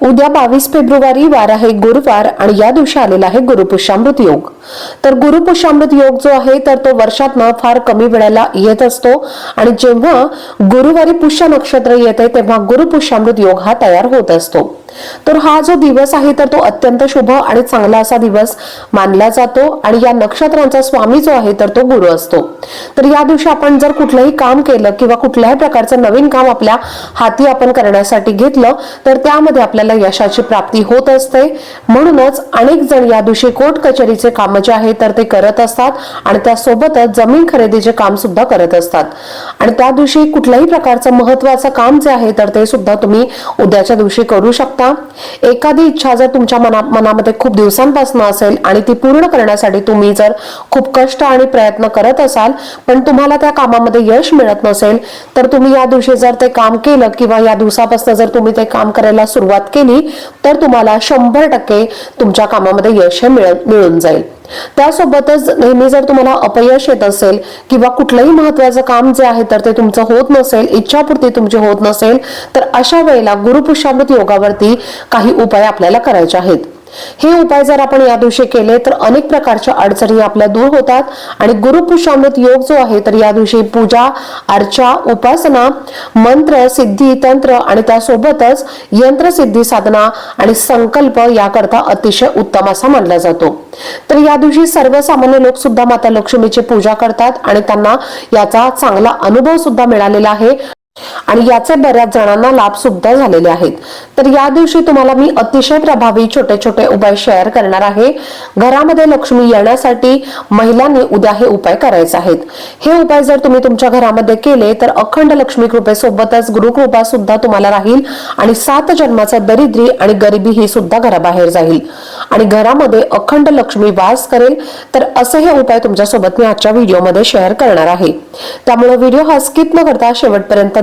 उद्या बावीस फेब्रुवारी वार आहे गुरुवार आणि या दिवशी आलेला आहे गुरुपुष्यामृत योग. तर गुरुपुष्यामृत योग जो आहे तर तो वर्षात ना फार कमी वेळेला येत असतो आणि जेव्हा गुरुवारी पुष्य नक्षत्र येते तेव्हा गुरुपुष्यामृत योग हा तयार होत असतो. तर हा जो दिवस आहे तर तो अत्यंत शुभ आणि चांगला असा दिवस मानला जातो आणि या नक्षत्रांचा स्वामी जो आहे तर तो गुरु असतो. तर या दिवशी आपण जर कुठलंही काम केलं किंवा कुठल्याही प्रकारचं नवीन काम आपल्या हाती आपण करण्यासाठी घेतलं तर त्यामध्ये आपल्याला यशाची प्राप्ती होत असते. म्हणूनच अनेक जण या दिवशी कोर्ट कचेरीचे काम जे आहे तर ते करत असतात आणि त्यासोबतच जमीन खरेदीचे काम सुद्धा करत असतात. आणि त्या दिवशी कुठल्याही प्रकारचं महत्वाचं काम जे आहे तर ते सुद्धा तुम्ही उद्याच्या दिवशी करू शकता. एखादी इच्छा जर तुमच्या मना मनामध्ये खूप दिवसांपासून असेल आणि ती पूर्ण करण्यासाठी तुम्ही जर खूप कष्ट आणि प्रयत्न करत असाल पण तुम्हाला त्या कामामध्ये यश मिळत नसेल तर तुम्ही या दिवशी जर ते काम केलं किंवा या दिवसापासून जर तुम्ही ते काम करायला सुरुवात केली तर तुम्हाला शंभर टक्के तुमच्या कामामध्ये यश हे मिळ मिळून जाईल. त्यासोबतच नेहमी जर तुम्हाला अपयश येत असेल किंवा कुठलंही महत्वाचं काम जे आहे तर ते तुमचं होत नसेल इच्छापूर्ती तुमची होत नसेल तर अशा वेळेला गुरुपुष्यामृत योगावरती काही उपाय आपल्याला करायचे आहेत. हे उपाय जर आपण या दिवशी केले तर अनेक प्रकारच्या अडचणी आपल्या दूर होतात आणि गुरुपुष्यामृत योग जो आहे तर या दिवशी पूजा अर्चा उपासना मंत्र सिद्धी तंत्र आणि त्यासोबतच यंत्र सिद्धी साधना आणि संकल्प याकरता अतिशय उत्तम असा मानला जातो. तर या दिवशी सर्वसामान्य लोक सुद्धा माता लक्ष्मीची पूजा करतात आणि त्यांना याचा चांगला अनुभव सुद्धा मिळालेला आहे. आणि याचे बऱ्याच जणांना लाभ सुद्धा झालेले आहेत. तर या दिवशी तुम्हाला मी अतिशय प्रभावी छोटे छोटे उपाय शेअर करणार आहे. घरामध्ये लक्ष्मी येण्यासाठी महिलांनी उद्या हे उपाय करायचे आहेत. हे उपाय जर तुम्ही तुमच्या घरामध्ये केले तर अखंड लक्ष्मी कृपेसोबतच गुरुकृपा सुद्धा तुम्हाला राहील आणि सात जन्माचा दरिद्री आणि गरिबी ही सुद्धा घराबाहेर जाईल. आणि घरामध्ये अखंड लक्ष्मी वास करेल तर असे हे उपाय तुमच्यासोबत मी आजच्या व्हिडिओमध्ये शेअर करणार आहे. त्यामुळे व्हिडिओ हा स्किप न करता शेवटपर्यंत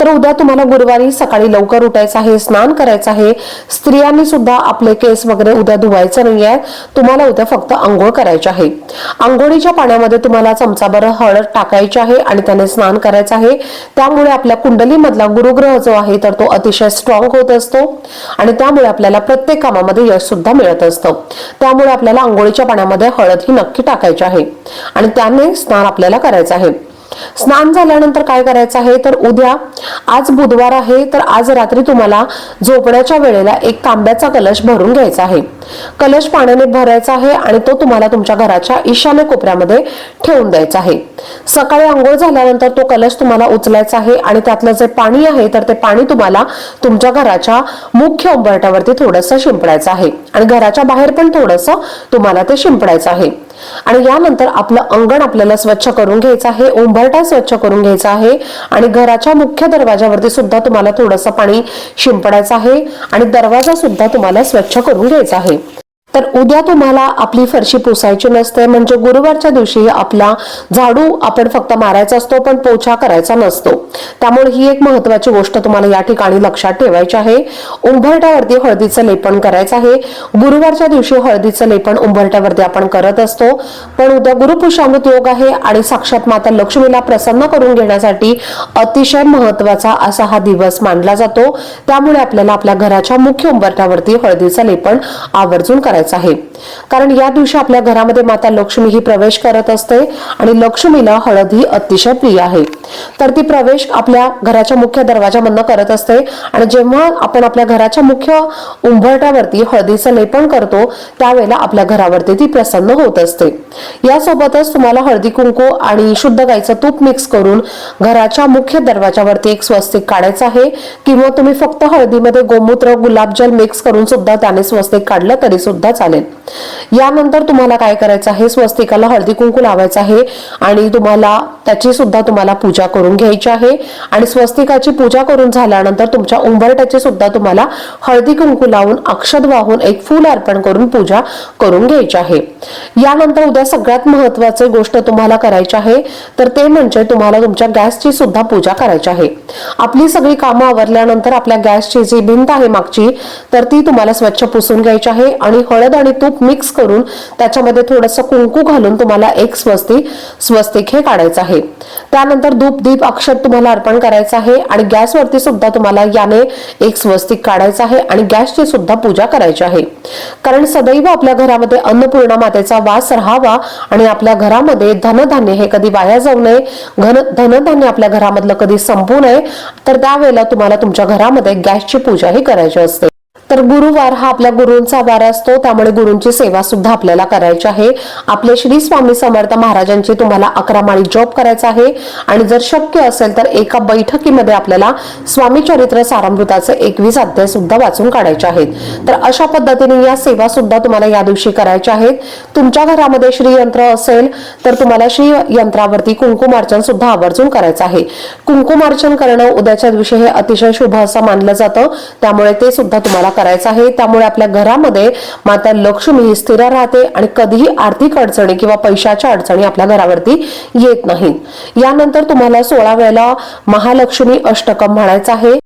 तर उद्या तुम्हाला गुरुवारी सकाळी लवकर उठायचं आहे स्नान करायचं आहे. स्त्रियांनी सुद्धा आपले केस वगैरे उद्या धुवायचं नाही आहे तुम्हाला उद्या फक्त आंघोळ करायची आहे. आंघोळीच्या पाण्यामध्ये तुम्हाला चमचाभर हळद टाकायची आहे आणि त्याने स्नान करायचं आहे. त्यामुळे आपल्या कुंडलीमधला गुरुग्रह जो आहे तर तो अतिशय स्ट्रॉंग होत असतो आणि त्यामुळे आपल्याला प्रत्येक कामामध्ये यश सुद्धा मिळत असतं. त्यामुळे आपल्याला आंघोळीच्या पाण्यामध्ये हळद ही नक्की टाकायची आहे आणि त्याने स्नान आपल्याला करायचं आहे. स्नान झाल्यानंतर काय करायचं आहे? तर उद्या आज बुधवार आहे तर आज रात्री तुम्हाला झोपण्याच्या वेळेला एक तांब्याचा कलश भरून घ्यायचा आहे. कलश पाण्याने भरायचा आहे आणि तो तुम्हाला तुमच्या घराच्या ईशान्य कोपऱ्यामध्ये ठेवून द्यायचा आहे. सकाळी आंघोळ झाल्यानंतर तो कलश तुम्हाला उचलायचा आहे आणि त्यातलं जे पाणी आहे तर ते पाणी तुम्हाला तुमच्या घराच्या मुख्य उंबरट्यावरती थोडस शिंपडायचं आहे आणि घराच्या बाहेर पण थोडस तुम्हाला ते शिंपडायचं आहे. आणि यानंतर आपलं अंगण आपल्याला स्वच्छ करून घ्यायचं आहे. उंबरटा स्वच्छ करून घ्यायचा आहे आणि घराच्या मुख्य दरवाजावरती सुद्धा तुम्हाला थोडंसं पाणी शिंपडायचं आहे आणि दरवाजा सुद्धा तुम्हाला स्वच्छ करून घ्यायचा आहे. तर उद्या तुम्हाला आपली फरशी पुसायची नसते म्हणजे गुरुवारच्या दिवशी आपला झाडू आपण फक्त मारायचा असतो पण पोछा करायचा नसतो. त्यामुळे ही एक महत्वाची गोष्ट तुम्हाला या ठिकाणी लक्षात ठेवायची आहे. उंबरट्यावरती हळदीचं लेपन करायचं आहे. गुरुवारच्या दिवशी हळदीचं लेपन उंबरट्यावरती आपण करत असतो. पण उद्या गुरुपुषामृत योग आहे आणि साक्षात माता लक्ष्मीला प्रसन्न करून घेण्यासाठी अतिशय महत्त्वाचा असा हा दिवस मानला जातो. त्यामुळे आपल्याला आपल्या घराच्या मुख्य उंबरट्यावरती हळदीचं लेपन आवर्जून करायचं आहे. कारण या दिवशी आपल्या घरामध्ये माता लक्ष्मी ही प्रवेश करत असते आणि लक्ष्मीला हळद ही अतिशय प्रिय आहे. तर ती प्रवेश आपल्या घराच्या मुख्य दरवाजामधनं करत असते आणि जेव्हा आपण आपल्या घराच्या मुख्य उंबरट्यावरती हळदीचं लेपन करतो त्यावेळेला आपल्या घरावरती ती प्रसन्न होत असते. यासोबतच तुम्हाला हळदी कुंकू आणि शुद्ध गाईचं तूप मिक्स करून घराच्या मुख्य दरवाजावरती एक स्वस्तिक काढायचं आहे किंवा तुम्ही फक्त हळदीमध्ये गोमूत्र गुलाबजल मिक्स करून सुद्धा त्याने स्वस्तिक काढलं तरी सुद्धा चालेल. यानंतर तुम्हाला काय करायचं आहे? स्वस्तिकाला हळदी कुंकू लावायचं आहे आणि तुम्हाला त्याची सुद्धा तुम्हाला पूजा करून घ्यायची आहे. आणि स्वस्तिकाची पूजा करून झाल्यानंतर तुमच्या उंबरट्याची सुद्धा तुम्हाला हळदी कुंकू लावून अक्षत वाहून एक फूल अर्पण करून पूजा करून घ्यायची आहे. यानंतर उद्या सगळ्यात महत्वाची गोष्ट तुम्हाला करायची आहे तर ते म्हणजे तुम्हाला तुमच्या गॅसची सुद्धा पूजा करायची आहे. आपली सगळी कामं आवरल्यानंतर आपल्या गॅसची जी भिंत आहे मागची तर ती तुम्हाला स्वच्छ पुसून घ्यायची आहे आणि हळद आणि तूप मिक्स करून त्याच्यामध्ये थोडंसं कुंकू घालून तुम्हाला एक स्वस्तिक स्वस्तिक हे काढायचं आहे. त्यानंतर धूप दीप अक्षत तुम्हाला अर्पण करायचं आहे आणि गॅसवरती सुद्धा तुम्हाला याने एक स्वस्तिक काढायचं आहे आणि गॅसची सुद्धा पूजा करायची आहे. कारण सदैव आपल्या घरामध्ये अन्नपूर्णा मातेचा वास राहावा आणि आपल्या घरामध्ये धनधान्य हे कधी वाया जाऊ नये घन धनधान्य आपल्या घरामधलं कधी संपू नये तर त्यावेळेला तुम्हाला तुमच्या घरामध्ये गॅसची पूजा ही करायची असते. तर गुरुवार हा आपल्या गुरूंचा वार असतो त्यामुळे गुरूंची सेवा सुद्धा आपल्याला करायची आहे. आपले श्री स्वामी समर्थ महाराजांची तुम्हाला अकरा माळी जॉब करायचा आहे. आणि जर शक्य असेल तर एका बैठकीमध्ये आपल्याला स्वामी चरित्र सारामृताचे एकवीस अध्याय सुद्धा वाचून काढायचे आहेत. तर अशा पद्धतीने या सेवा सुद्धा तुम्हाला या दिवशी करायच्या आहेत. तुमच्या घरामध्ये श्रीयंत्र असेल तर तुम्हाला श्री यंत्रावरती कुंकुमार्चन सुद्धा आवर्जून करायचं आहे. कुंकुमार्चन करणं उद्याच्या दिवशी हे अतिशय शुभ असं मानलं जातं. त्यामुळे ते सुद्धा तुम्हाला करायचा आहे. त्यामुळे आपल्या घरामध्ये माता लक्ष्मी ही स्थिर राहते आणि कधीही आर्थिक अडचणी किंवा पैशाच्या अडचणी आपल्या घरावरती येत नाहीत. यानंतर तुम्हाला सोळा वेळेला महालक्ष्मी अष्टकम म्हणायचं आहे.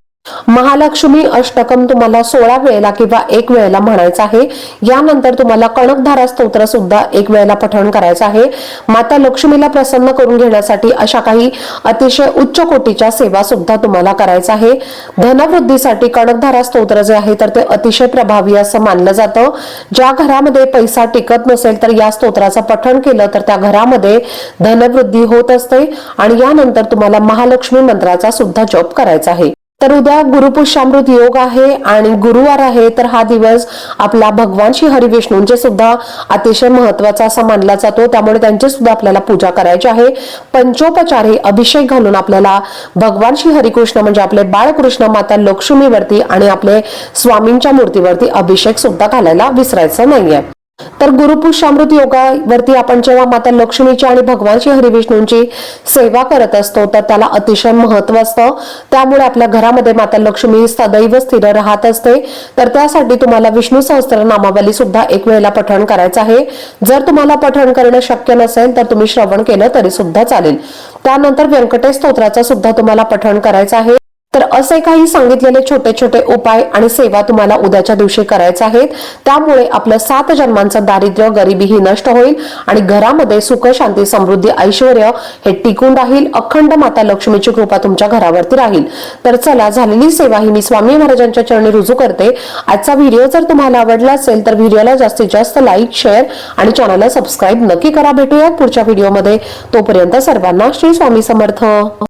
महालक्ष्मी अष्टकम तुम्हाला सोळा वेळेला किंवा एक वेळेला म्हणायचं आहे. यानंतर तुम्हाला कणकधारा स्तोत्र सुद्धा एक वेळेला पठण करायचं आहे. माता लक्ष्मीला प्रसन्न करून घेण्यासाठी अशा काही अतिशय उच्च कोटीच्या सेवा सुद्धा तुम्हाला करायचं आहे. धनवृद्धीसाठी कणकधारा स्तोत्र जे आहे तर ते अतिशय प्रभावी असं मानलं जातं. ज्या घरामध्ये पैसा टिकत नसेल तर या स्तोत्राचं पठण केलं तर त्या घरामध्ये धनवृद्धी होत असते. आणि यानंतर तुम्हाला महालक्ष्मी मंत्राचा सुद्धा जप करायचा आहे. तर उद्या गुरुपुष्यामृत योग आहे आणि गुरुवार आहे तर हा दिवस आपला भगवान श्री हरिविष्णूंचे सुद्धा अतिशय महत्त्वाचा असा मानला जातो. त्यामुळे त्यांची सुद्धा आपल्याला पूजा करायची आहे. पंचोपचारे अभिषेक घालून आपल्याला भगवान श्री हरिकृष्ण म्हणजे आपले बाळकृष्ण माता लक्ष्मीवरती आणि आपले स्वामींच्या मूर्तीवरती अभिषेक सुद्धा घालायला विसरायचं नाहीये. तर गुरुपुष्यामृत योगावरती आपण जेव्हा माता लक्ष्मीची आणि भगवान श्री हरिविष्णूंची सेवा करत असतो तर त्याला अतिशय महत्त्व असतं. त्यामुळे आपल्या घरामध्ये माता लक्ष्मी सदैव स्थिर राहत असते. तर त्यासाठी तुम्हाला विष्णू सहस्त्र नामावली सुद्धा एक वेळेला पठण करायचं आहे. जर तुम्हाला पठण करणं शक्य नसेल तर तुम्ही श्रवण केलं तरी सुद्धा चालेल. त्यानंतर व्यंकटेश स्तोत्राचं सुद्धा तुम्हाला पठण करायचं आहे. तर असे काही सांगितलेले छोटे छोटे उपाय आणि सेवा तुम्हाला उद्याच्या दिवशी करायचे आहेत. त्यामुळे आपलं सात जन्मांचं दारिद्र्य गरिबी ही नष्ट होईल आणि घरामध्ये सुख शांती समृद्धी ऐश्वर हे टिकून राहील. अखंड माता लक्ष्मीची कृपा तुमच्या घरावरती राहील. तर चला झालेली सेवा ही मी स्वामी महाराजांच्या चरणी रुजू करते. आजचा व्हिडिओ जर तुम्हाला आवडला असेल तर व्हिडिओला जास्तीत जास्त लाईक शेअर आणि चॅनलला सबस्क्राईब नक्की करा. भेटूयात पुढच्या व्हिडिओमध्ये. तोपर्यंत सर्वांना श्री स्वामी समर्थ.